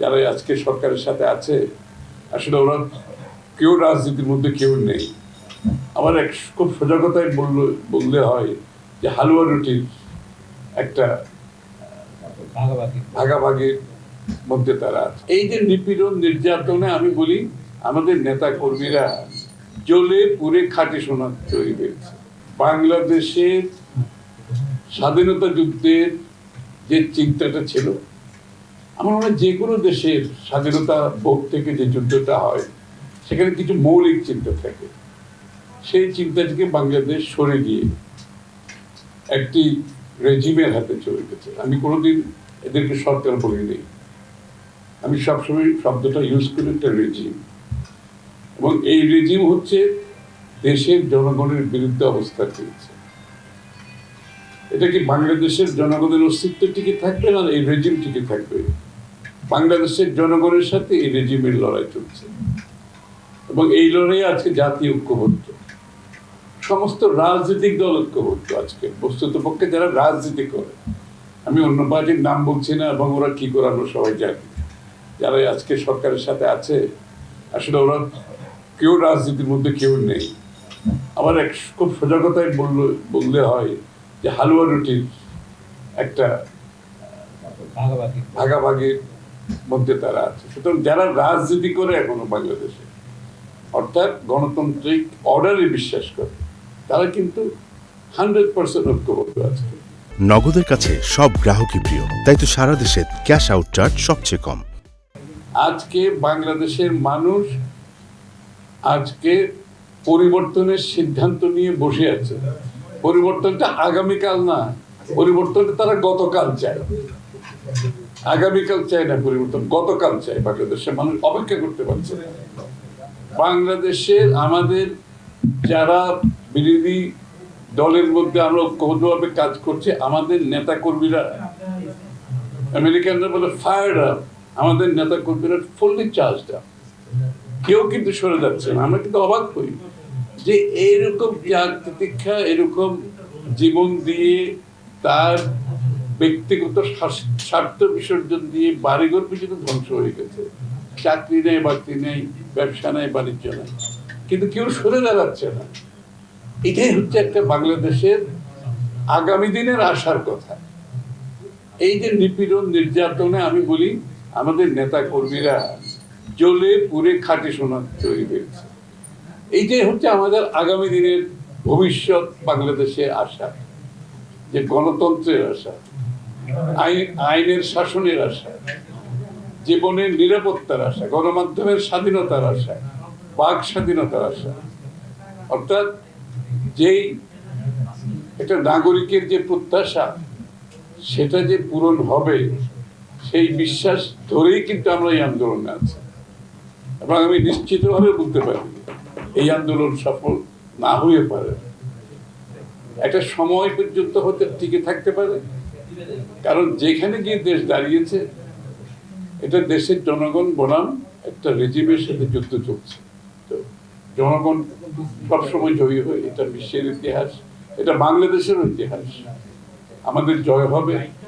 যারা আজকে সরকারের সাথে আছে আসলে ওরা কেউ রাজনীতির মধ্যে কেউ নেই। আমার এক খুব সজাগতায় বললে বললে হয় যে হালুয়া রুটির একটা ভাগাভাগি। ভাগাভাগির মধ্যে তারা আছে। এই যে নিপীড়ন নির্যাতনে আমি বলি আমাদের নেতা কর্মীরা জ্বলে পুরে খাঁটি সোনা তৈরি হয়েছে বাংলাদেশের স্বাধীনতা যুদ্ধের যে চিন্তাটা ছিল আমার মনে হয় যে কোনো দেশের স্বাধীনতা ভোগ থেকে যে যুদ্ধটা হয়, সেখানে কিছু মৌলিক চিন্তা থাকে। সেই চিন্তা থেকে বাংলাদেশ সরে গিয়ে একটি রেজিমের হাতে চলে গেছে। আমি কোনোদিন এদেরকে সরকার বলিনি। আমি সবসময় শব্দটা ইউজ করি একটা রেজিম। এবং এই রেজিম হচ্ছে দেশের জনগণের বিরুদ্ধে অবস্থা করেছে এটা কি বাংলাদেশের জনগণের অস্তিত্ব টিকে থাকবে না এই রেজিম টিকে থাকবে? বাংলাদেশের জনগণের সাথে এই রেজিমের লড়াই চলছে। এবং এই লড়াই আজকে জাতীয় ঐক্যবদ্ধ। সমস্ত রাজনৈতিক দল ঐক্যবদ্ধ আজকে। বস্তুত পক্ষে যারা রাজনীতি করে। আমি অন্য পার্টির নাম বলছি না এবং ওরা কি করে আমরা সবাই জানি। যারা আজকে সরকারের সাথে আছে আসলে ওরা কেউ রাজনীতির মধ্যে কেউ নেই। আমার এক খুব সজাগতায় বললে বললে হয় যে হালুয়া রুটির একটা ভাগাভাগি। ভাগাভাগির মধ্যে তারা আছে। সুতরাং যারা রাজনীতি করে এখনও বাংলাদেশে অর্থাৎ গণতান্ত্রিক অর্ডারে বিশ্বাস করে তারা কিন্তু হান্ড্রেড পার্সেন্ট ঐক্যবদ্ধ আছে। নগদের কাছে সব গ্রাহকই প্রিয় তাই তো সারা দেশে ক্যাশ আউট চার্জ সবচেয়ে কম। আজকে বাংলাদেশের মানুষ আজকে পরিবর্তনের সিদ্ধান্ত নিয়ে বসে আছে। পরিবর্তনটা আগামীকাল না পরিবর্তনটা তারা গতকাল চায়। আগামীকাল চায় না পরিবর্তন, গতকাল চায় বাংলাদেশের মানুষ অপেক্ষা করতে পারছে বাংলাদেশের আমাদের যারা বিরোধী দলের মধ্যে আমরা ঐক্যবদ্ধভাবে কাজ করছি, আমাদের নেতা কর্মীরা আমেরিকানরা বলে ফায়ার আপ আমাদের নেতা কর্মীরা ফুললি চার্জ আপ কেউ কিন্তু সরে যাচ্ছে না। আমরা কিন্তু অবাক হই যে এরকম ত্যাগ প্রতীক্ষা এরকম জীবন দিয়ে তার ব্যক্তিগত স্বার্থ বিসর্জন দিয়ে বাড়িঘর পর্যন্ত ধ্বংস হয়ে গেছে। চাকরি নেই, বাকরি নেই, ব্যবসা নেই, বাণিজ্য নেই। কিন্তু কেউ সরে দাঁড়াচ্ছে না। এটাই হচ্ছে একটা বাংলাদেশের আগামী দিনের আশার কথা। এই যে নিপীড়ন, নির্যাতনে আমি বলি, আমাদের নেতা কর্মীরা জ্বলে পুরে খাঁটি সোনা তৈরি হয়েছে। এইটাই হচ্ছে আমাদের আগামী দিনের ভবিষ্যৎ বাংলাদেশে আশা, যে গণতন্ত্রের আশা। আইন, আইনের শাসনের আশা, জীবনের নিরাপত্তার আশা, গণমাধ্যমের স্বাধীনতার আশা, বাক স্বাধীনতার আশা। অর্থাৎ যেই একটা নাগরিকের যে প্রত্যাশা, সেটা যে পূরণ হবে, সেই বিশ্বাস ধরেই কিন্তু আমরা এই আন্দোলনে আছি। এবং আমি নিশ্চিতভাবে বলতে পারি, এই আন্দোলন সফল না হয়ে পারে। একটা সময় পর্যন্ত হতে টিকে থাকতে পারে। কারণ যেখানে গিয়ে দেশ দাঁড়িয়েছে, এটা দেশের জনগণ বনাম একটা রেজিমের সাথে যুক্ত চলছে। তো জনগণ সবসময় জয়ী হয়, এটা বিশ্বের ইতিহাস, এটা বাংলাদেশের ইতিহাস। আমাদের জয় হবে